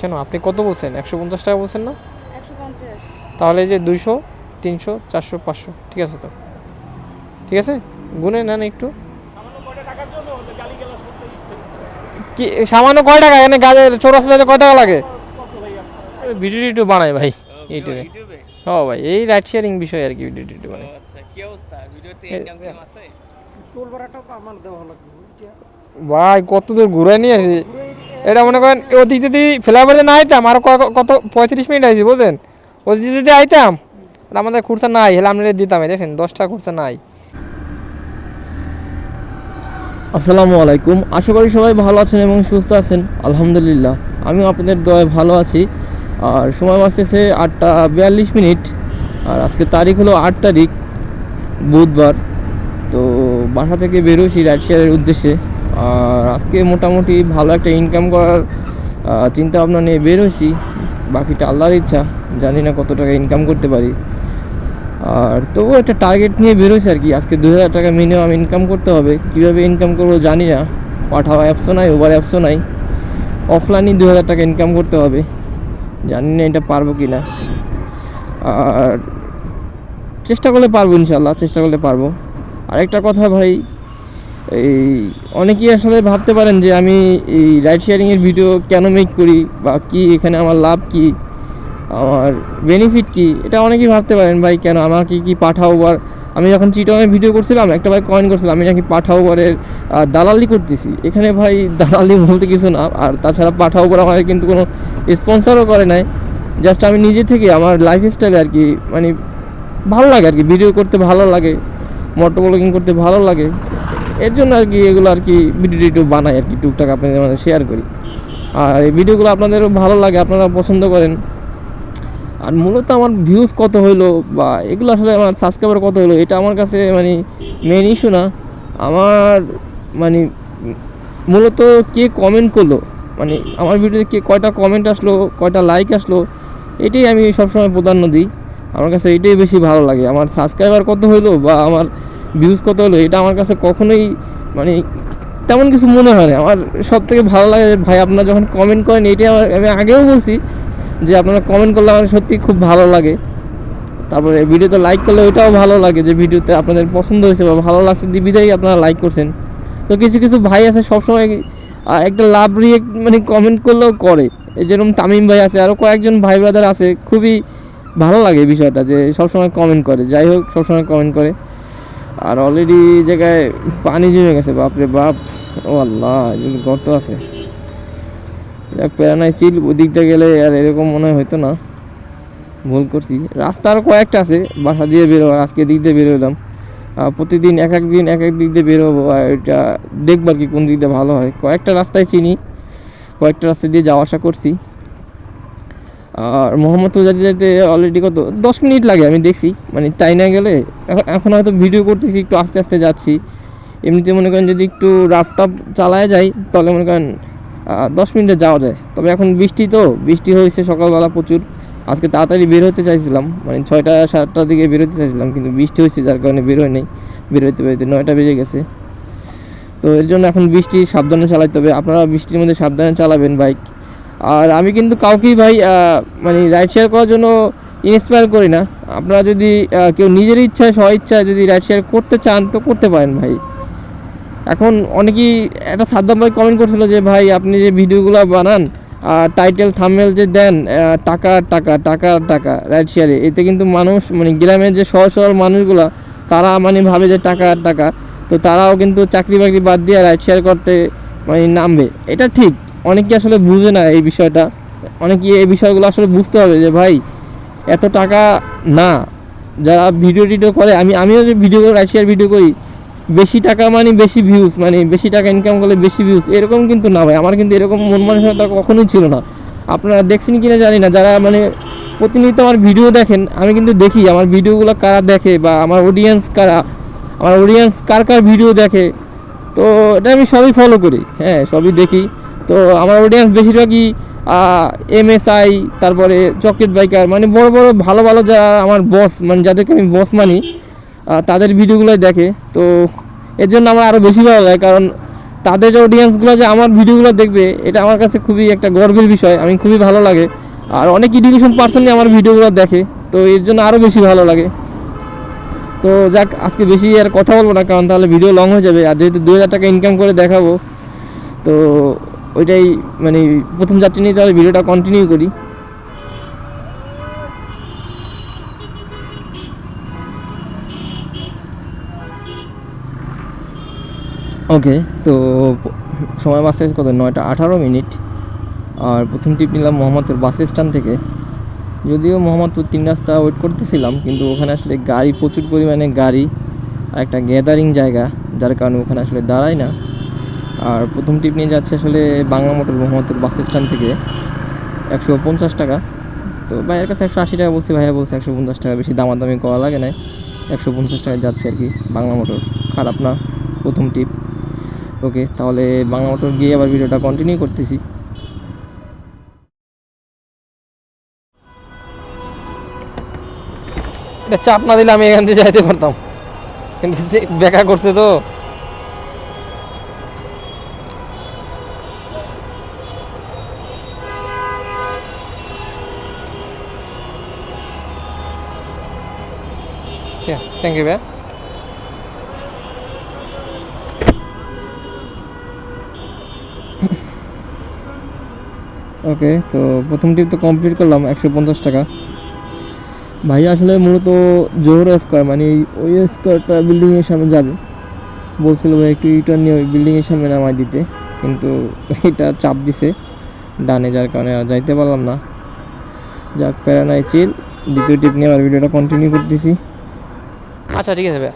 কেন? আপনি কত বলছেন? একশো পঞ্চাশ টাকা বলছেন না? তাহলে এই যে দুইশো তিনশো চারশো পাঁচশো ঠিক আছে তো? ঠিক আছে? গুনে নেন একটু। কি সামান্য কয় টাকা? এখানে গাজের চৌরাস্তাতে কয় টাকা লাগে? ভিডিও টিডিও বানাই ভাই ইউটিউবে। ও ভাই এই রাইড শেয়ারিং বিষয় আর কি ভিডিও টিডিও বানাই আচ্ছা কি অবস্থা? ভিডিওতে এ- ইনকাম কেমন আছে? টোল ভাড়াটাও আমার দেওয়া লাগবে ওইটা ভাই কত দূর ঘুরে নিয়ে আসি। এটা মনে করেন ওদিক যদি ফ্লাইওভারে না আইতাম, আরও কত, পঁয়ত্রিশ মিনিট আইছি, বুঝছেন? ওদিক যদি আইতাম আমাদের খুরসা নাই হেলে আমরা দিতাম দেখেন দশটা খুরসা নাই। আসসালামু আলাইকুম, আশা করি সবাই ভালো আছেন এবং সুস্থ আছেন, আলহামদুলিল্লাহ। আমিও আপনাদের দয়ে ভালো আছি। আর সময় বাঁচতেছে আটটা বিয়াল্লিশ মিনিট, আর আজকে তারিখ হলো আট তারিখ, বুধবার। তো বাসা থেকে বেরোছি রাইড শেয়ারের উদ্দেশ্যে। আর আজকে মোটামুটি ভালো একটা ইনকাম করার চিন্তা ভাবনা নিয়ে বেরোছি বাকিটা আল্লাহর ইচ্ছা, জানি না কত টাকা ইনকাম করতে পারি। আর তবুও একটা টার্গেট নিয়ে বেরোছে আর কি। আজকে দু হাজার টাকা মিনিমাম ইনকাম করতে হবে। কীভাবে ইনকাম করব জানি না। পাঠাও অ্যাপসও নাই ওভার অ্যাপসও নাই। অফলাইনই দু হাজার টাকা ইনকাম করতে হবে। জানি না এটা পারব কি না আর চেষ্টা করলে পারব ইনশাল্লাহ চেষ্টা করলে পারব। আরেকটা কথা ভাই এই অনেকেই আসলে ভাবতে পারেন যে আমি এই রাইড শেয়ারিংয়ের ভিডিও কেন মেক করি বা কি এখানে আমার লাভ কী? আমার বেনিফিট কি? এটা অনেকেই ভাবতে পারেন, ভাই, কেন আমাকে কি পাঠাও বার আমি যখন চিটংয়ের ভিডিও করছিলাম, একটা ভাই কয়েন করছিলাম আমি নাকি পাঠাও বারের দালালি করতেছি। এখানে ভাই দালালি বলতে কিছু না, আর তাছাড়া পাঠাও বার আমাকে কিন্তু কোনো স্পন্সরও করে নাই। জাস্ট আমি নিজে থেকে আমার লাইফ স্টাইলে আর কি মানে ভালো লাগে আর কি ভিডিও করতে ভালো লাগে মোটো ব্লগিং করতে ভালো লাগে। এর জন্য আর কি এগুলো আর কি ভিডিও টিডিও বানাই আর কি, টুকটাক আপনাদের মানে শেয়ার করি। আর এই ভিডিওগুলো আপনাদেরও ভালো লাগে, আপনারা পছন্দ করেন। আর মূলত আমার ভিউজ কত হইল বা এগুলো আসলে আমার সাবস্ক্রাইবার কত হলো এটা আমার কাছে মানে মেন ইস্যু না। আমার মানে মূলত কে কমেন্ট করল মানে আমার ভিডিওতে কে কয়টা কমেন্ট আসলো, কয়টা লাইক আসলো, এটাই আমি সবসময় প্রাধান্য দিই। আমার কাছে এটাই বেশি ভালো লাগে, আমার সাবস্ক্রাইবার কত হইল বা আমার ভিউজ কত হলো, এটা আমার কাছে কখনোই মানে তেমন কিছু মনে হয় না। আমার সব থেকে ভালো লাগে ভাই আপনারা যখন কমেন্ট করেন, এটাই আমার আমি আগেও বলছি যে আপনারা কমেন্ট করলে আমার সত্যি খুব ভালো লাগে। তারপরে ভিডিওতে লাইক করলে ওইটাও ভালো লাগে যে ভিডিওতে আপনাদের পছন্দ হয়েছে বা ভালো লাগছে দিবিদাই আপনারা লাইক করছেন। তো কিছু কিছু ভাই আছে সবসময় একটা লাভ রিয়েক্ট মানে কমেন্ট করলেও করে। এই যেরকম তামিম ভাই আছে আরও কয়েকজন ভাই ব্রাদার আছে, খুবই ভালো লাগে বিষয়টা যে সবসময় কমেন্ট করে। যাই হোক, সবসময় কমেন্ট করে। আর অলরেডি জায়গায় পানি জমে গেছে, বাপরে বাপ। ও আল্লাহ গর্ত আছে। যাক প্যারানাই চিল, ওদিকটা গেলে আর এরকম মনে হইতো না। ভুল করছি। রাস্তা আরও কয়েকটা আছে, বাসা দিয়ে বেরোবো আজকে দিক দিয়ে বেরোলাম। প্রতিদিন এক এক দিন, এক এক দিক দিয়ে বেরোবো, আর এটা দেখবার কি কোন দিক দিয়ে ভালো হয়। কয়েকটা রাস্তায় চিনি, কয়েকটা রাস্তা দিয়ে যাওয়া আসা করছি। আর মোহাম্মদপুর যেতে যেতে অলরেডি কত? দশ মিনিট লাগে, আমি দেখছি। মানে তাই না গেলে, এখন- হয়তো ভিডিও করতেছি, একটু আস্তে আস্তে যাচ্ছি। এমনিতে মনে করেন যদি একটু রাফ টাফ চালায় যাই, তাহলে মনে করেন দশ মিনিটে যাওয়া যায়। তবে এখন বৃষ্টি তো, বৃষ্টি হয়েছে সকালবেলা প্রচুর। আজকে তাড়াতাড়ি বের হতে চাইছিলাম মানে ছয়টা সাতটার দিকে বের হতে চাইছিলাম, কিন্তু বৃষ্টি হয়েছে, যার কারণে বের হয় নেই বেরোতে বেরোতে নয়টা বেজে গেছে। তো এর জন্য এখন বৃষ্টি সাবধানে চালাতে হবে। আপনারা বৃষ্টির মধ্যে সাবধানে চালাবেন বাইক আর আমি কিন্তু কাউকেই ভাই মানে রাইড শেয়ার করার জন্য ইন্সপায়ার করি না। আপনারা যদি কেউ নিজের ইচ্ছায়, স্ব ইচ্ছায় যদি রাইড শেয়ার করতে চান, তো করতে পারেন ভাই। এখন অনেকেই একটা সাদ্দাম ভাই কমেন্ট করছিল যে, ভাই, আপনি যে ভিডিওগুলো বানান টাইটেল থামমেল যে দেন টাকা টাকা টাকা টাকা রাইড শেয়ারে এতে কিন্তু মানুষ মানে গ্রামের যে সহজ সরল মানুষগুলো, তারা মানে ভাবে যে টাকা টাকা, তো তারাও কিন্তু চাকরি বাকরি বাদ দিয়ে রাইড শেয়ার করতে মানে নামবে। এটা ঠিক অনেকে আসলে বুঝে না এই বিষয়টা। অনেকে এই বিষয়গুলো আসলে বুঝতে হবে যে, ভাই, এত টাকা না। যারা ভিডিও টিডিও করে, আমি, আমিও যে ভিডিও করে রাইড শেয়ার ভিডিও করি, বেশি টাকা মানে বেশি ভিউজ মানে বেশি টাকা ইনকাম করলে বেশি ভিউজ এরকম কিন্তু না ভাই। আমার কিন্তু এরকম মন মানসিকতা কখনোই ছিল না। আপনারা দেখছেন কি না জানি না। যারা মানে প্রতিনিয়ত আমার ভিডিও দেখেন, আমি কিন্তু দেখি আমার ভিডিওগুলো কারা দেখে বা আমার অডিয়েন্স কারা, আমার অডিয়েন্স কার কার ভিডিও দেখে। তো এটা আমি সবই ফলো করি। হ্যাঁ সবই দেখি। তো আমার অডিয়েন্স বেশিরভাগই এমএসআই তারপরে চকলেট বাইকার মানে বড় বড় ভালো ভালো যারা আমার বস মানে যাদেরকে আমি বস মানি তাদের ভিডিওগুলোই দেখে। তো এর জন্য আমার আরও বেশি ভালো লাগে, কারণ তাদের যে অডিয়েন্সগুলো যে আমার ভিডিওগুলো দেখবে, এটা আমার কাছে খুবই একটা গর্বের বিষয়, আমি খুবই ভালো লাগে। আর অনেক এডুকেশন পার্সনই আমার ভিডিওগুলো দেখে, তো এর জন্য আরও বেশি ভালো লাগে। তো যাক, আজকে বেশি আর কথা বলব না, কারণ তাহলে ভিডিও লং হয়ে যাবে, আর যেহেতু দু হাজার টাকা ইনকাম করে দেখাবো, তো ওইটাই মানে প্রথম যাত্রী নিয়ে তাহলে ভিডিওটা কন্টিনিউ করি। ওকে তো সময় বাসে কত? নয়টা আঠারো মিনিট। আর প্রথম টিপ নিলাম মোহাম্মদপুর বাস স্ট্যান্ড থেকে। যদিও মোহাম্মদপুর তিন রাস্তা ওয়েট করতেছিলাম, কিন্তু ওখানে আসলে গাড়ি, প্রচুর পরিমাণে গাড়ি আর একটা গ্যাদারিং জায়গা, যার কারণে ওখানে আসলে দাঁড়ায় না। আর প্রথম টিপ নিয়ে যাচ্ছে আসলে Bangla motor Mohammadpur bus stand থেকে একশো পঞ্চাশ টাকা। তো ভাইয়ের কাছে একশো আশি টাকা বলছি, ভাইয়া বলছে একশো পঞ্চাশ টাকা, বেশি দামাদামি করা লাগে না একশো পঞ্চাশ টাকায় যাচ্ছে আর কি বাংলা মোটর। খারাপ না, প্রথম টিপ ওকে, তাহলে বাংলা মোটর গিয়ে আবার ভিডিওটা কন্টিনিউ করতেছি। এটা চাপ না দিলে আমি এখান থেকে যাইতে পারতাম। কিন্তু বেকা করছে তো। থ্যাংক ইউ ভাই ওকে তো প্রথম টিপ তো কমপ্লিট করলাম, একশো পঞ্চাশ টাকা। ভাই, আসলে মূলত জোহর স্কোয়ার মানে ওই স্কোয়ারটা বিল্ডিংয়ের সামনে যাবে। বলছিল ভাই, একটু ইউটার্ন নিয়ে ওই বিল্ডিংয়ের সামনে নামাই দিতে, কিন্তু এটা চাপ দিছে। ডানে যার কারণে আর যাইতে পারলাম না। যাক প্যারা নাই চিল দ্বিতীয় টিপ নিয়ে আবার ভিডিওটা কন্টিনিউ করতেছি। আচ্ছা ঠিক আছে ভাই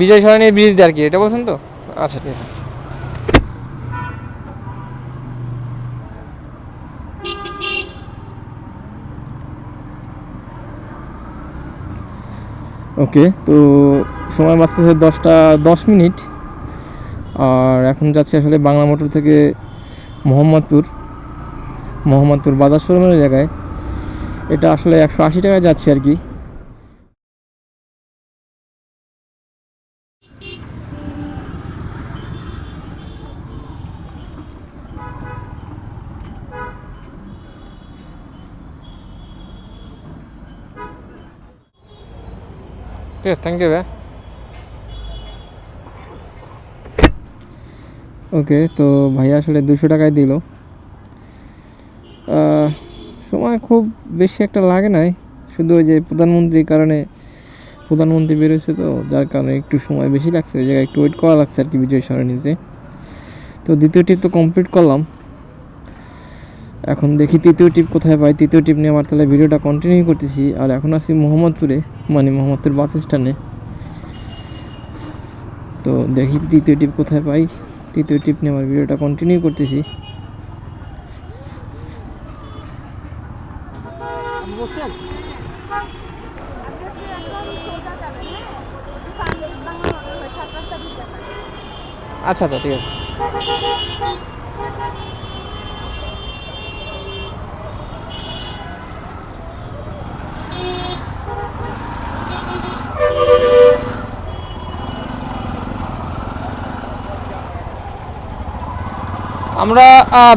বিজয় সরণির ব্রিজ আর কি, এটা বলছেন তো? আচ্ছা ঠিক আছে। ওকে, তো সময় বাঁচতেছে দশটা দশ মিনিট। আর এখন যাচ্ছি আসলে বাংলা মোটর থেকে মোহাম্মদপুর মোহাম্মদপুর বাজার শোরুমের জায়গায়। এটা আসলে একশো আশি টাকায় যাচ্ছে আর কি। ঠিক আছে থ্যাংক ইউ ভাই ওকে তো ভাইয়া আসলে দুশো টাকায় দিল। সময় খুব বেশি একটা লাগে নাই। শুধু ওই যে প্রধানমন্ত্রীর কারণে প্রধানমন্ত্রী বেরোচ্ছে তো, যার কারণে একটু সময় বেশি লাগছে। ওই জায়গায় একটু ওয়েট করা লাগছে আর কি, বিজয় সরণিতে। তো দ্বিতীয় টিপ তো কমপ্লিট করলাম। এখন দেখি তৃতীয় টিপ কোথায় পাই। তৃতীয় টিপ নিয়ে আমার তাহলে ভিডিওটা কন্টিনিউ করতেছি। আর এখন আসি মোহাম্মদপুরে মানে মোহাম্মদপুর বাস স্ট্যান্ডে। তো দেখি তৃতীয় টিপ কোথায় পাই। তৃতীয় টিপ নিয়ে আমার ভিডিওটা কন্টিনিউ করতেছি। আচ্ছা আচ্ছা ঠিক আছে। আমরা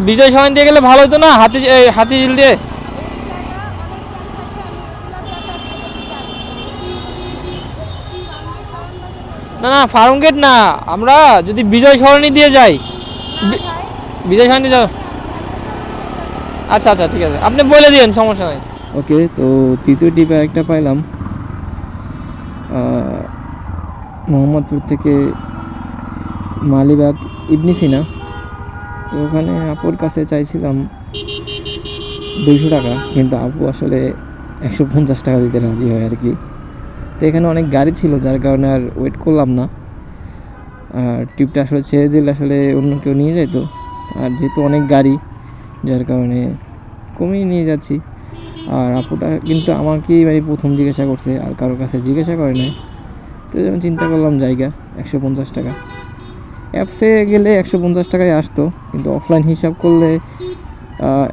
বিজয় সরণ দিয়ে গেলে ভালো হতো না? হাতি হাতি ঝিল দিয়ে? না না, ফার্ম গেট না। আমরা যদি বিজয় সরণি দিয়ে যাই। বিজয় সরণি যাও। আচ্ছা আচ্ছা ঠিক আছে। আপনি বলে দিন সমস্যা নাই। ওকে, তো তৃতীয় টিপে একটা পাইলাম। মোহাম্মদপুর থেকে মালিবাগ ইবনি সিনা। তো ওখানে আপুর কাছে চাইছিলাম দুইশো টাকা, কিন্তু আপু আসলে একশো পঞ্চাশ টাকা দিতে রাজি হয় আর কি। তো এখানে অনেক গাড়ি ছিল, যার কারণে আর ওয়েট করলাম না। আর টিপটা আসলে ছেড়ে দিলে আসলে অন্য কেউ নিয়ে যেত আর যেহেতু অনেক গাড়ি, যার কারণে কমিয়ে নিয়ে যাচ্ছি। আর আপুটা কিন্তু আমাকেই মানে প্রথম জিজ্ঞাসা করছে, আর কারোর কাছে জিজ্ঞাসা করে নাই। তো জন্য চিন্তা করলাম জায়গা, একশো পঞ্চাশ টাকা। অ্যাপসে গেলে একশো পঞ্চাশ টাকায় আসতো, কিন্তু অফলাইন হিসাব করলে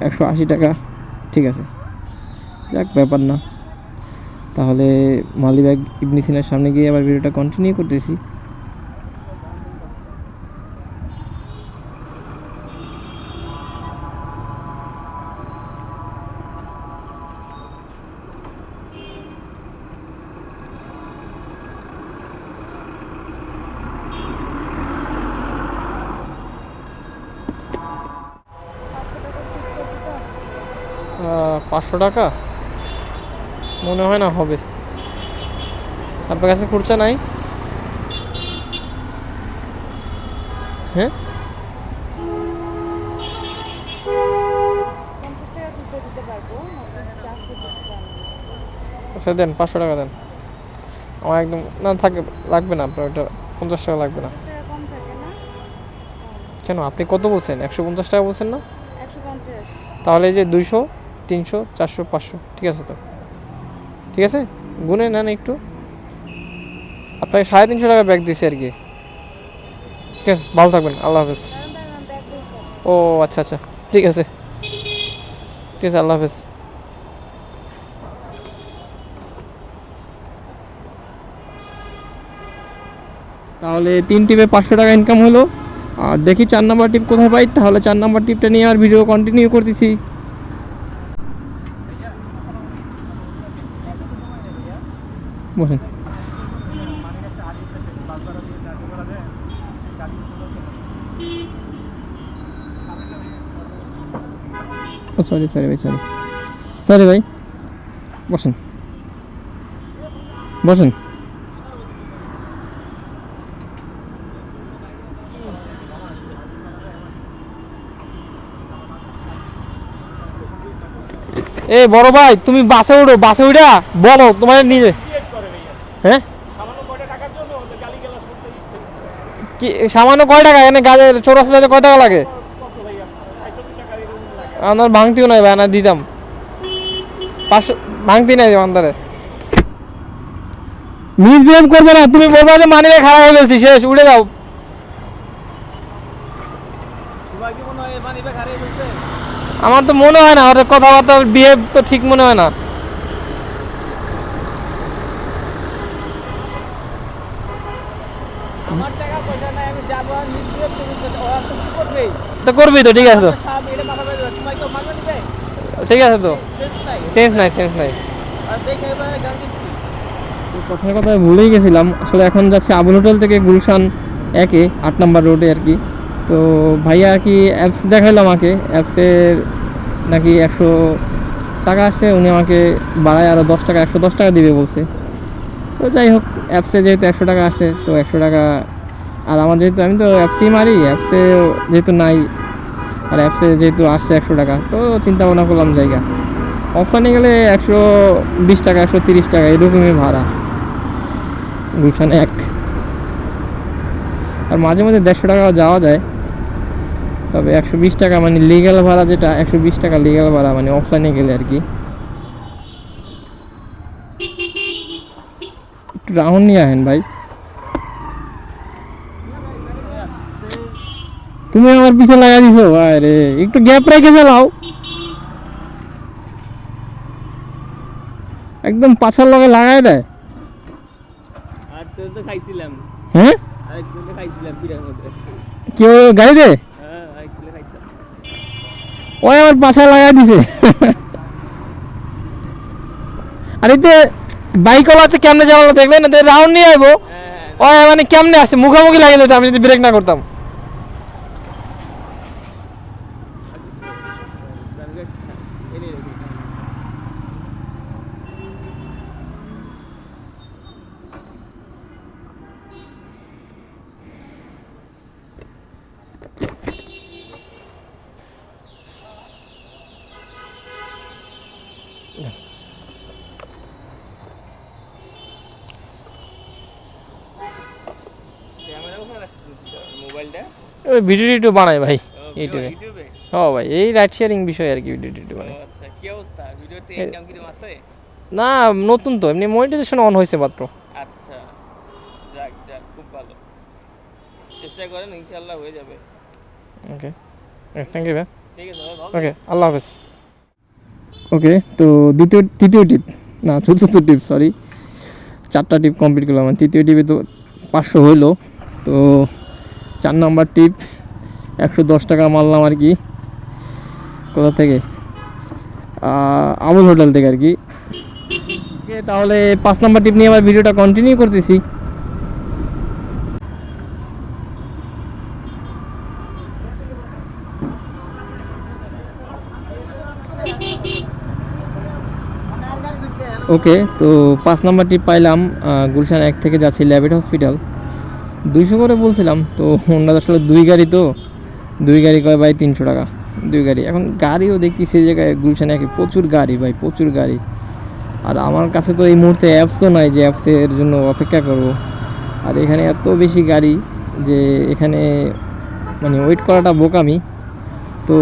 একশো আশি টাকা, ঠিক আছে। যাক, ব্যাপার না। তাহলে মালিবাগ ইবনিসিনের সামনে গিয়ে আবার ভিডিওটা কন্টিনিউ করতেছি। পাঁচশো টাকা? মনে হয় না হবে। আপনার কাছে খুরচা নাই? হ্যাঁ? আচ্ছা দেন পাঁচশো টাকা দেন। আমার একদম না থাকে লাগবে না আপনার ওটা পঞ্চাশ টাকা লাগবে না। কেন আপনি কত বলছেন? একশো পঞ্চাশ টাকা বলছেন না? তাহলে এই যে দুইশো? তিনশো, চারশো, পাঁচশো, ঠিক আছে তো? ঠিক আছে? গুনে নেন একটু। আপনাকে সাড়ে তিনশো টাকা ব্যাগ দিয়েছি আর কি। ঠিক আছে, ভালো থাকবেন, আল্লাহ হাফেজ। ও আচ্ছা আচ্ছা ঠিক আছে। ঠিক আছে, আল্লাহ হাফেজ। তাহলে তিন টিপে পাঁচশো টাকা ইনকাম হলো। আর দেখি চার নাম্বার টিপ কোথায় পাই, তাহলে চার নাম্বার টিপটা নিয়ে আর ভিডিও কন্টিনিউ করতেছি। বসেন। সরি সরি ভাই সরি সরি ভাই। বসেন। বসেন। এ, বড় ভাই, তুমি বাসে উঠো, বাসে উঠা বলো, তোমার নিজে। হ্যাঁ? কি সামান্য কয় টাকা? এখানে গাজে চৌরাস্তাতে কয় টাকা লাগে? আমার ভাঙতিও নাই ভাই না দিতাম। পাঁচশো ভাঙতি নাই আন্দারে মিসবিহেভ করবে না তুমি বলবা যে মানি খারাপ হয়ে গেছি শেষ উঠে যাও। আমার তো মনে হয় না ওদের কথাবার্তা বিহেভ তো ঠিক মনে হয় না আমার টাকা পয়সা নাই আমি যাব আর নিশ্চয় ওরা তো কি করবে তো করবি তো, ঠিক আছে তো? ঠিক আছে তো? সেন্স নাই সেন্স নাই। কথায় কথায় ভুলেই গেছিলাম। আসলে এখন যাচ্ছে আবুল হোটেল থেকে গুলশান একে, আট নম্বর রোডে আর কি। তো ভাইয়া আর কি অ্যাপস দেখাইলো আমাকে। অ্যাপসের নাকি একশো টাকা আসছে, উনি আমাকে বাড়ায় আরও দশ টাকা, একশো দশ টাকা দিবে বলছে। তো যাই হোক অ্যাপসে যেহেতু একশো টাকা আসে তো একশো টাকা আর আমার যেহেতু, আমি তো অ্যাপসেই মারি অ্যাপসে যেহেতু নাই, আর অ্যাপসে যেহেতু আসছে একশো টাকা, তো চিন্তা ভাবনা করলাম জায়গা। অফলাইনে গেলে একশো বিশ টাকা, একশো তিরিশ টাকা, এরকমই ভাড়া। গুলশান এক। আর মাঝে মাঝে দেড়শো টাকাও যাওয়া যায়। তবে একশো বিশ টাকা মানে লিগ্যাল ভাড়া যেটা, একশো বিশ টাকা লিগ্যাল ভাড়া মানে অফলাইনে গেলে আর কি। একটু রাউন্ড নিয়ে আহেন ভাই। তুমি আমার পিছে লাগা দিছো ভাই রে একটু গ্যাপ রেখে চালাও। একদম পাছার লগে লাগাই দেয়। আর তো তো খাইছিলাম। হ্যাঁ? আর তো খাইছিলাম পিড়ার মধ্যে। কেউ গাড়ি দে? আর ওই আমার পাছা লাগাই দিছে। আর এতে বাইক ওলাতে কেমনে যাওয়ালো দেখবেন না? রাউন্ড নিয়ে আইবো। হ্যাঁ। ওই মানে কেমনে আসে? মুখামুখি লাগে যেত আমি যদি ব্রেক না করতাম এনে রেখে ক্যামেরা ওখানে রাখছিস মোবাইলটা ওই ভিডিও টিডিও বানাই ভাই ইউটিউবে। ও ভাই এই রাইড শেয়ারিং বিষয় আর কি ভিডিও টিডিও বানাই। আচ্ছা কি অবস্থা? ভিডিওতে এ- ইনকাম কীরকম আছে? না নতুন তো এমনি মনিটাইজেশন অন হয়েছে মাত্র। আচ্ছা যাক যাক খুব ভালো। চেষ্টা করেন ইনশাআল্লাহ হয়ে যাবে। ওকে থ্যাংক ইউ ভাই। ঠিক আছে ওকে আল্লাহ হাফেজ। ওকে তো দ্বিতীয় তৃতীয় টিপ না চতুর্থ টিপ সরি চারটা টিপ কমপ্লিট করলাম। তৃতীয় টিপে তো পাঁচশো হইল তো চার নাম্বার টিপ, একশো দশ টাকা মারলাম আর কি। কোথা থেকে? আমুল হোটেল থেকে আর কি। তাহলে পাঁচ নাম্বার টিপ নিয়ে আবার ভিডিওটা কন্টিনিউ করতেছি। ওকে, তো পাঁচ নাম্বার টিপ পাইলাম গুলশান এক থেকে যাচ্ছি ল্যাবেট হসপিটাল। দুইশো করে বলছিলাম, তো ওনারা আসলে দুই গাড়ি তো। দুই গাড়ি কয় ভাই? তিনশো টাকা। দুই গাড়ি। এখন গাড়িও দেখছি সেই জায়গায় গুলশানে একে প্রচুর গাড়ি ভাই, প্রচুর গাড়ি। আর আমার কাছে তো এই মুহূর্তে অ্যাপসও নাই যে অ্যাপসের জন্য অপেক্ষা করব। আর এখানে এত বেশি গাড়ি যে এখানে মানে ওয়েট করাটা বোকামি। তো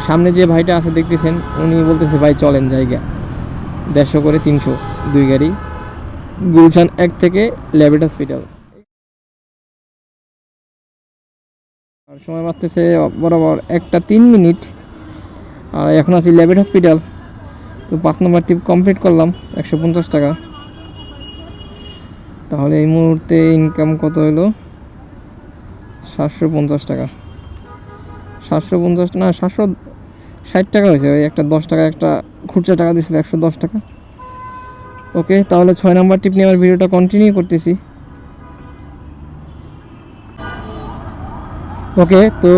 সামনে যে ভাইটা আছে দেখতেছেন, উনি বলতেছে, ভাই, চলেন জায়গা। দেড়শো করে তিনশো, দুই গাড়ি। গুলশান এক থেকে ল্যাবেট হসপিটাল আর সময় বাঁচতেছে বরাবর একটা তিন মিনিট। আর এখন আছি ল্যাবেট হসপিটাল তো পাঁচ নম্বর টিপ কমপ্লিট করলাম, একশো পঞ্চাশ টাকা। তাহলে এই মুহূর্তে ইনকাম কত হলো সাতশো পঞ্চাশ টাকা। সাতশো পঞ্চাশ না, সাতশো ষাট টাকা হয়েছে। ওই একটা দশ টাকা, একটা খুচরা টাকা দিয়েছিল একশো দশ টাকা। ওকে, তাহলে ছয় নাম্বার টিপ নিয়ে আমার ভিডিওটা কন্টিনিউ করতেছি। ওকে, তো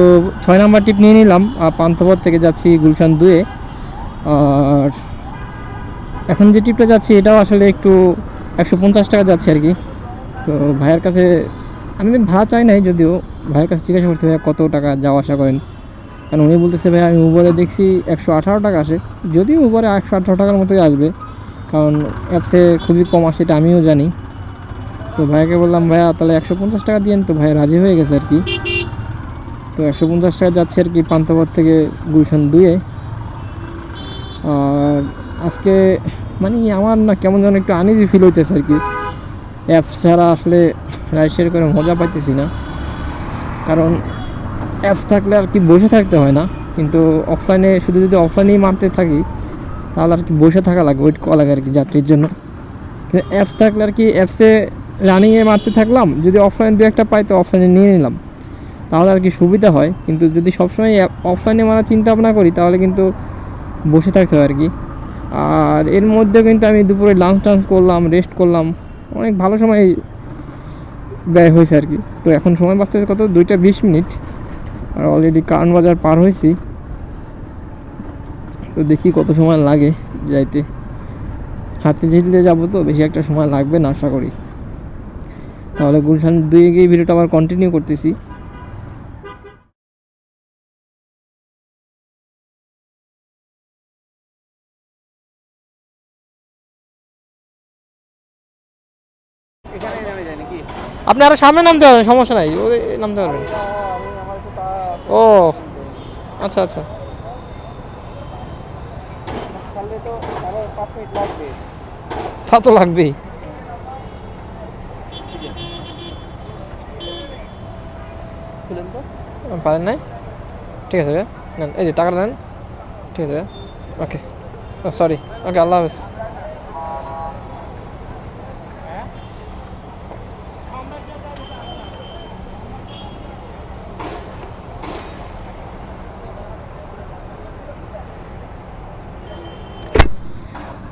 ছয় নাম্বার টিপ নিয়ে নিলাম। আর পান্থপথ থেকে যাচ্ছি গুলশান দুয়ে। আর এখন যে টিপটা যাচ্ছি, এটাও আসলে একটু একশো পঞ্চাশ টাকা যাচ্ছে আর কি। তো ভাইয়ের কাছে, আমি ভাড়া চাই নাই যদিও, ভাইয়ের কাছে জিজ্ঞাসা করছি, ভাইয়া, কত টাকা যাওয়া আসা করেন? কারণ উনি বলতেছে ভাই আমি উবরে দেখছি একশো আঠারো টাকা আসে। যদিও উবরে একশো আঠারো টাকার মতোই আসবে, কারণ অ্যাপসে খুবই কম আসে, এটা আমিও জানি। তো ভাইয়াকে বললাম, ভাইয়া, তাহলে একশো পঞ্চাশ টাকা দিয়েন। তো ভাই রাজি হয়ে গেছে আর কি। তো একশো পঞ্চাশ টাকা যাচ্ছে আর কি পান্তাপথ থেকে গুলশান দুয়ে। আর আজকে মানে আমার না কেমন যেন একটু আনইজি ফিল হইতেছে আর কি। অ্যাপস ছাড়া আসলে রাইড শেয়ার করে মজা পাইতেছি না। কারণ অ্যাপস থাকলে আর কি বসে থাকতে হয় না। কিন্তু অফলাইনে শুধু যদি অফলাইনেই মারতে থাকি, তাহলে আর কি বসে থাকা লাগে ওয়েট করা লাগে আর কি যাত্রীর জন্য। কিন্তু অ্যাপস থাকলে আর কি অ্যাপসে রানিংয়ে মারতে থাকলাম, যদি অফলাইন দু একটা পাই তো অফলাইনে নিয়ে নিলাম। তাহলে আর কি সুবিধা হয়। কিন্তু যদি সবসময় অফলাইনে মারার চিন্তা ভাবনা করি, তাহলে কিন্তু বসে থাকতে হয় আর কি। আর এর মধ্যে কিন্তু আমি দুপুরে লাঞ্চ টাঞ্চ করলাম রেস্ট করলাম। অনেক ভালো সময় ব্যয় হয়েছে আর কি। তো এখন সময় বাঁচতেছে কত? দুইটা বিশ মিনিট। আর অলরেডি কারণ বাজার পার হয়েছি। তো দেখি কত সময় লাগে যাইতে। হাতে ঝিলতে যাব তো, বেশি একটা সময় লাগবে না, আশা করি। তাহলে গুলশান দুই গিয়ে ভিডিওটা আবার কন্টিনিউ করতেছি। আপনি আরও সামনে নামতে পারবেন সমস্যা নাই ওই নামতে পারবেন। ও আচ্ছা আচ্ছা। তো তা লাগবেই। পারেন নাই? ঠিক আছে নেন এই যে টাকাটা নেন। ঠিক আছে ওকে। সরি ওকে আল্লাহ হাফিজ।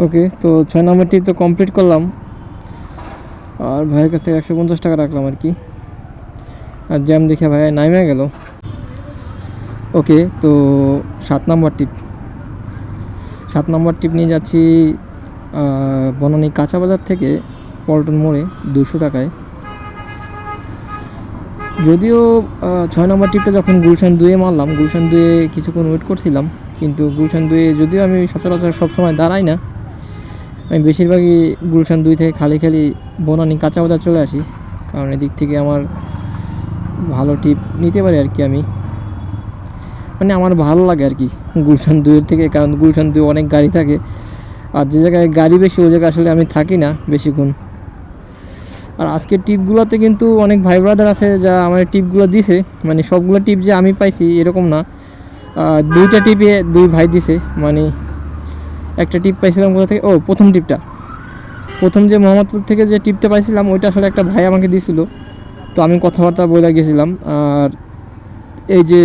ওকে, তো ছয় নম্বর টিপ তো কমপ্লিট করলাম। আর ভাইয়ের কাছ থেকে একশো পঞ্চাশ টাকা রাখলাম আর কি। আর জ্যাম দেখে ভাই নামে গেল। ওকে, তো সাত নম্বর টিপ। সাত নম্বর টিপ নিয়ে যাচ্ছি বনানী কাঁচা বাজার থেকে পল্টন মোড়ে দুশো টাকায়। যদিও ছয় নম্বর টিপটা যখন গুলশান দুয়ে মারলাম, গুলশান দুয়ে কিছুক্ষণ ওয়েট করছিলাম, কিন্তু গুলশান দুয়ে যদিও আমি সচরাচর সবসময় দাঁড়াই না আমি বেশিরভাগই গুলশান দুই থেকে খালি খালি বনানি কাঁচা বাজার চলে আসি। কারণ এদিক থেকে আমার ভালো টিপ নিতে পারি আর কি আমি। মানে আমার ভালো লাগে আর কি গুলশান দুইয়ের থেকে, কারণ গুলশান দুই অনেক গাড়ি থাকে। আর যে জায়গায় গাড়ি বেশি, ওই জায়গায় আসলে আমি থাকি না বেশিক্ষণ আর আজকের টিপগুলোতে কিন্তু অনেক ভাই ব্রাদার আছে যা আমার টিপগুলো দিছে। মানে সবগুলো টিপ যে আমি পাইছি এরকম না। দুইটা টিপে দুই ভাই দিছে। মানে একটা টিপ পাইছিলাম কোথা থেকে? ও, প্রথম টিপটা। প্রথম যে মোহাম্মদপুর থেকে যে টিপটা পাইছিলাম, ওইটা আসলে একটা ভাই আমাকে দিছিল। তো আমি কথাবার্তা বলে গেছিলাম। আর এই যে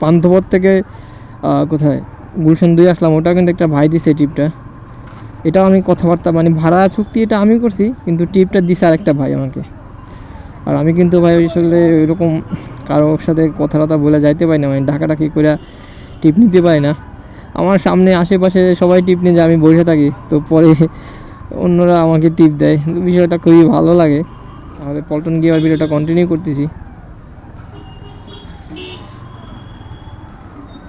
পান্থপথ থেকে কোথায়? গুলশান দুই আসলাম ওটা কিন্তু একটা ভাই দিছে টিপটা। এটাও আমি কথাবার্তা মানে ভাড়া চুক্তি এটা আমি করছি, কিন্তু টিপটা দিছে আর একটা ভাই আমাকে। আর আমি কিন্তু ভাই আসলে ওইরকম কারোর সাথে কথা টথা বলে যাইতে পারি না মানে ঢাকাঢাকি করে টিপ নিতে পারি না। আমার সামনে আশেপাশে সবাই টিপ নিয়ে যে আমি বসে থাকি। তো পরে অন্যরা আমাকে টিপ দেয়। বিষয়টা খুবই ভালো লাগে। তাহলে পল্টন গিয়ে আবার ভিডিওটা কন্টিনিউ করতেছি।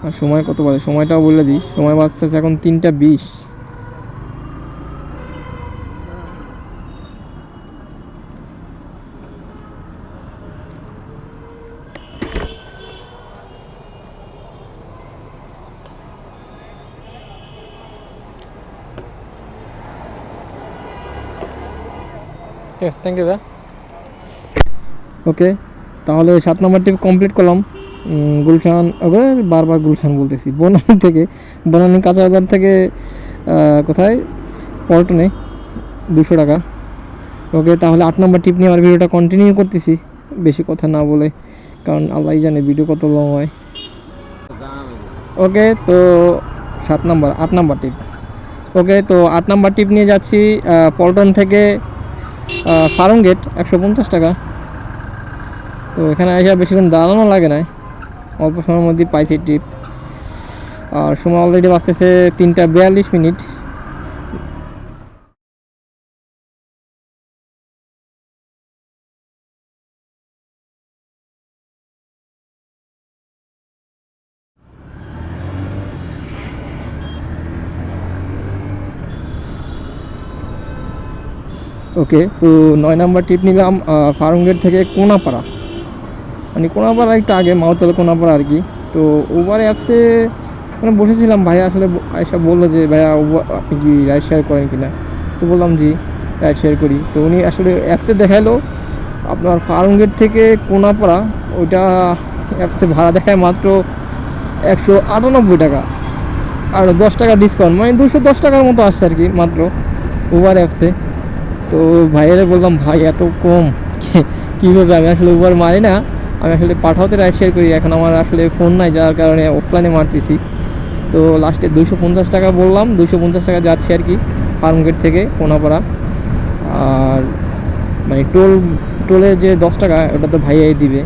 আর সময় কত বাজে? সময়টাও বলে দিই। সময় বাজতেছে এখন তিনটা বিশ। থ্যাংক ইউ ওকে, তাহলে সাত নম্বর টিপ কমপ্লিট করলাম। গুলশান, ওকে, বারবার গুলশান বলতেছি। বনানী থেকে, বনানী কাঁচা বাজার থেকে কোথায়? পল্টনে, দুশো টাকা। ওকে, তাহলে আট নম্বর টিপ নিয়ে আমার ভিডিওটা কন্টিনিউ করতেছি। বেশি কথা না বলে, কারণ আল্লাহই জানে ভিডিও কত লং হয়। ওকে, তো সাত নম্বর, আট নম্বর টিপ ওকে, তো আট নম্বর টিপ নিয়ে যাচ্ছি পল্টন থেকে ফার্ম গেট একশো পঞ্চাশ টাকা। তো এখানে এসে বেশিক্ষণ দাঁড়ানো লাগে না অল্প সময়ের মধ্যেই পাইছি ট্রিপ আর সময় অলরেডি বাঁচতেছে তিনটা বিয়াল্লিশ মিনিট। ওকে, তো নয় নাম্বার ট্রিপ নিলাম ফার্মগেট থেকে কোনাপাড়া। মানে কোনাপাড়া একটু আগে মাউতলা কোনাপাড়া আর কি। তো উবার অ্যাপসে মানে বসেছিলাম, ভাইয়া আসলে ব- আয়সা বলল যে, ভাইয়া আপনি কি রাইড শেয়ার করেন কি না তো বললাম, জি রাইড শেয়ার করি। তো উনি আসলে অ্যাপসে দেখাল আপনার ফার্মগেট থেকে কোনাপাড়া, ওইটা অ্যাপসে ভাড়া দেখায় মাত্র একশো আটানব্বই টাকা। আর দশ টাকা ডিসকাউন্ট মানে দুশো দশ টাকার মতো আসছে আর কি, মাত্র উবার অ্যাপসে তো ভাইয়েরা বললাম, ভাই, এত কম। কীভাবে আমি আসলে উবার মারি না? আমি আসলে পাঠাওতে রাইড শেয়ার করি। এখন আমার আসলে ফোন নাই, যার কারণে অফলাইনে মারতেছি। তো লাস্টে দুশো পঞ্চাশ টাকা বললাম। দুশো পঞ্চাশ টাকা যাচ্ছে আর কি ফার্মগেট থেকে কোনাপাড়া। আর মানে টোল টোলের যে দশ টাকা, ওটা তো ভাইয়াই দিবে।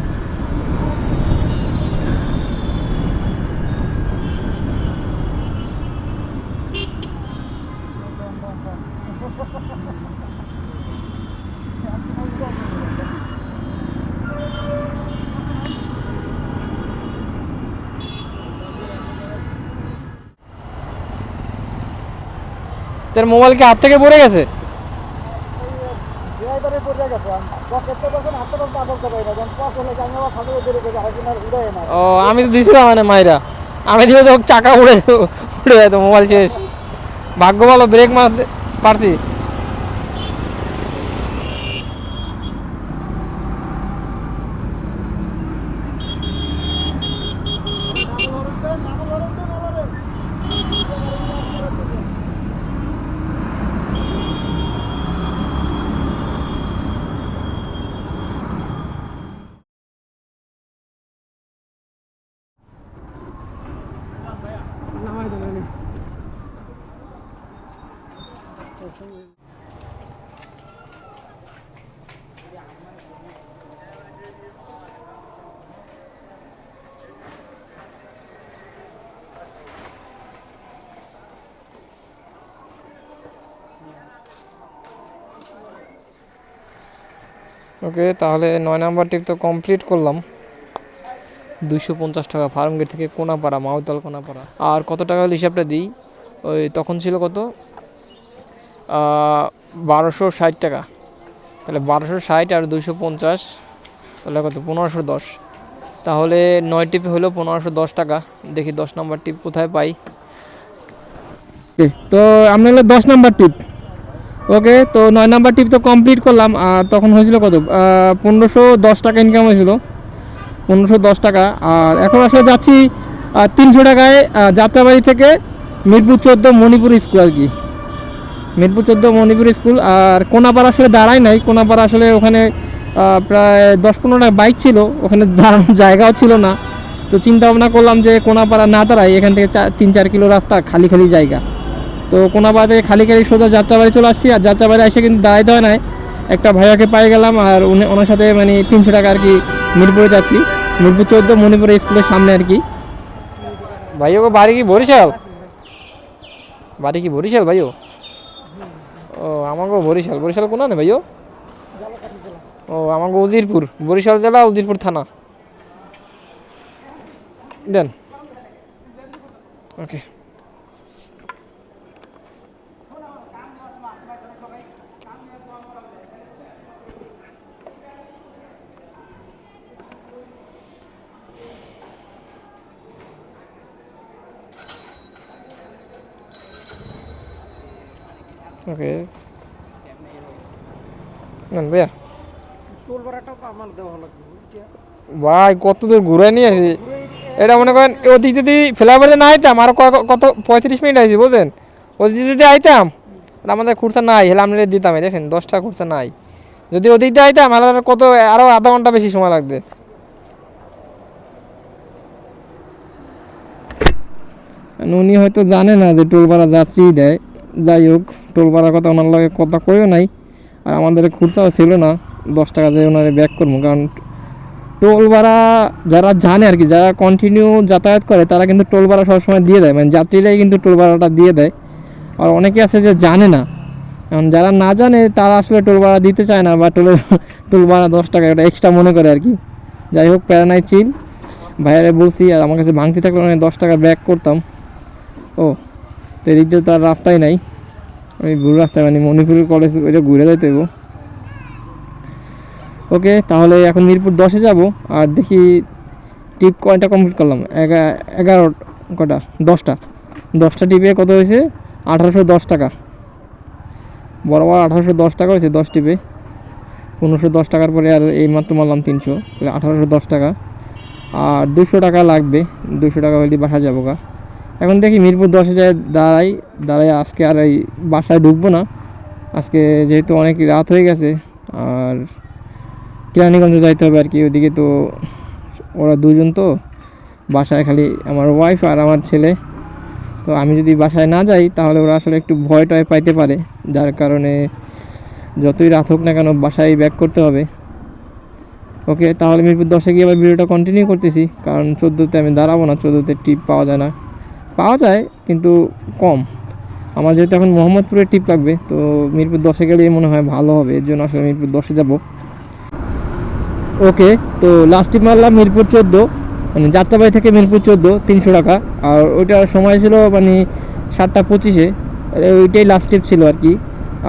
তোর মোবাইল কি হাত থেকে পড়ে গেছে? ও আমি তো দিছিলাম মানে মাইরা। আমি দিয়ে তো চাকা উড়ে উড়ে যেত মোবাইল শেষ। ভাগ্য ভালো ব্রেক মারতে পারছি? ওকে তাহলে নয় নাম্বার টিপ তো কমপ্লিট করলাম। দুশো পঞ্চাশ টাকা ফার্ম গেট থেকে কোনাপাড়া মাউতল কোনাপাড়া। আর কত টাকা হিসাবটা দিই? ওই তখন ছিল কত? বারোশো ষাট টাকা। তাহলে বারোশো ষাট আর দুশো পঞ্চাশ তাহলে কত? পনেরোশো দশ। তাহলে নয় টিপে হলো পনেরোশো দশ টাকা। দেখি দশ নাম্বার টিপ কোথায় পাই। তো আপনার হলো দশ নাম্বার টিপ। ওকে, তো নয় নাম্বার টিপ তো কমপ্লিট করলাম, আর তখন হয়েছিল কত? পনেরোশো দশ টাকা ইনকাম হয়েছিল। পনেরোশো দশ টাকা, আর এখন আসলে যাচ্ছি তিনশো টাকায় যাত্রাবাড়ি থেকে মিরপুর চোদ্দ মণিপুর স্কুল আর কি। মিরপুর চোদ্দ মণিপুর স্কুল, আর কোনাপাড়া আসলে দাঁড়াই নাই। কোনাপাড়া আসলে ওখানে প্রায় দশ পনেরোটা বাইক ছিল, ওখানে দাঁড়ানোর জায়গাও ছিল না। তো চিন্তা ভাবনা করলাম যে কোনাপাড়া না দাঁড়াই এখান থেকে চার তিন চার কিলো রাস্তা, খালি খালি জায়গা। তো কোনাপাড়া থেকে খালি খালি সোজা যাত্রাবাড়ি চলে আসছি, আর যাত্রাবাড়ি এসে কিন্তু দাঁড়াইতে হয় নাই। একটা ভাইয়াকে পাই গেলাম, আর উনি, ওনার সাথে মানে তিনশো টাকা আর কি মিরপুরে যাচ্ছি। মিরপুর চোদ্দ, মণিপুর স্কুলের সামনে আর কি। ভাই ওকে বাড়ি কি বরিশাল? বাড়ি কি বরিশাল ভাইও ও? আমাকে বরিশাল। বরিশাল কোনা নেই ভাইও ও আমাকে উজিরপুর। বরিশাল জেলা, উজিরপুর থানা। দেন। ওকে। ওকে নেন ভাইয়া ভাই কত দূর ঘুরে নিয়ে আসি? এটা মনে করেন ওদিক যদি ফ্লাইওভারে না আইতাম, আরও কত, পঁয়ত্রিশ মিনিট আইছি, বুঝছেন? ওদিক যদি আইতাম আমাদের খুরসা নাই, হেলে আপনাদের দিতাম, এই দেখছেন, দশটা খুরসা নাই। যদি ওদিক আইতাম আর কত, আরও আধা ঘণ্টা বেশি সময় লাগবে। উনি হয়তো জানে না যে টোল ভাড়া যাত্রী দেয়। যাই হোক, টোল ভাড়ার কথা ওনার লগে কথা কইও নাই। আর আমাদের খুরসাও ছিল না, দশ টাকা দিয়ে ওনারে ব্যাক করব। কারণ টোল ভাড়া যারা জানে আর কি, যারা কন্টিনিউ যাতায়াত করে, তারা কিন্তু টোল ভাড়া সবসময় দিয়ে দেয়। মানে যাত্রীরাই কিন্তু টোল ভাড়াটা দিয়ে দেয়। আর অনেকে আছে যে জানে না। এখন যারা না জানে, তারা আসলে টোল ভাড়া দিতে চায় না বা টোলের টোল ভাড়া দশ টাকা, ওটা এক্সট্রা মনে করে আর কি। যাই হোক প্যারানাই চিল ভাইয়ারে বলছি, আর আমার কাছে ভাঙতি থাকলে আমি দশ টাকা ব্যাক করতাম। ও তো এদিক দিয়ে তো আর রাস্তাই নাই। আমি ভুল রাস্তায় মানে মণিপুর কলেজ ওইটা ঘুরে যাইতে হইব। ওকে, তাহলে এখন মিরপুর দশে যাব, আর দেখি টিপ কয়টা কমপ্লিট করলাম। এগা- এগারো, কটা? দশটা। দশটা টিপে কত হয়েছে? আঠারোশো দশ টাকা। বরাবর আঠারোশো দশ টাকা হয়েছে দশ টিপে। পনেরোশো দশ টাকার পরে আর এই মাত্র মারলাম তিনশো। তাহলে আঠারোশো দশ টাকা। আর দুশো টাকা লাগবে। দুশো টাকা হলে বাসা যাব গা। এখন দেখি মিরপুর দশে যায় দাঁড়াই দাঁড়াই আজকে আর এই বাসায় ঢুকবো না। আজকে যেহেতু অনেক রাত হয়ে গেছে, আর কেরানীগঞ্জ যাইতে হবে আর কি ওদিকে তো ওরা দুজন তো, বাসায় খালি আমার ওয়াইফ আর আমার ছেলে। তো আমি যদি বাসায় না যাই, তাহলে ওরা আসলে একটু ভয় টয় পাইতে পারে, যার কারণে যতই রাত হোক না কেন বাসায় ব্যাক করতে হবে। ওকে তাহলে মিরপুর দশে গিয়ে আবার ভিডিওটা কন্টিনিউ করতেছি, কারণ চোদ্দোতে আমি দাঁড়াবো না, চোদ্দোতে টিপ পাওয়া যায় না। পাওয়া যায়, কিন্তু কম। আমার যেহেতু এখন মোহাম্মদপুরের টিপ লাগবে, তো মিরপুর দশে গেলেই মনে হয় ভালো হবে। এর জন্য আসলে মিরপুর দশে যাব। ওকে, তো লাস্ট টিপ মারলাম মিরপুর চোদ্দ। মানে যাত্রাবাড়ি থেকে মিরপুর চোদ্দ, তিনশো টাকা। আর ওইটার সময় ছিল মানে সাতটা পঁচিশে। ওইটাই লাস্ট টিপ ছিল আর কি।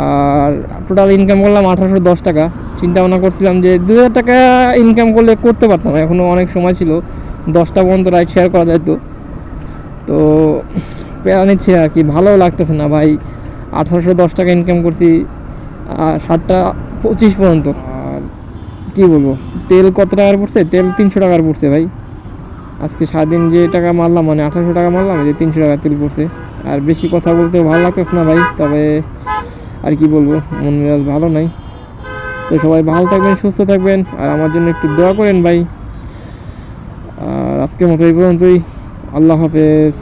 আর টোটাল ইনকাম করলাম আঠারোশো দশ টাকা। চিন্তা ভাবনা করছিলাম যে দু হাজার টাকা ইনকাম করলে করতে পারতাম এখনও অনেক সময় ছিল। দশটা পর্যন্ত রাইড শেয়ার করা যেত তো প্যারা নিচ্ছি আর কি, ভালো লাগতেছে না ভাই। আঠারোশো দশ টাকা ইনকাম করছি, আর সাতটা পঁচিশ পর্যন্ত। আর কী বলব, তেল কত টাকার পড়ছে? তেল তিনশো টাকার পড়ছে ভাই। আজকে সারাদিন যে টাকা মারলাম মানে আঠারোশো টাকা মারলাম যে তিনশো টাকা তেল পড়ছে। আর বেশি কথা বলতেও ভালো লাগতেছে না ভাই, তবে আর কি বলব, মন মেজাজ ভালো নাই। তো সবাই ভালো থাকবেন, সুস্থ থাকবেন, আর আমার জন্য একটু দোয়া করেন ভাই। আর আজকের মতো এই পর্যন্তই। আল্লাহ হাফেজ।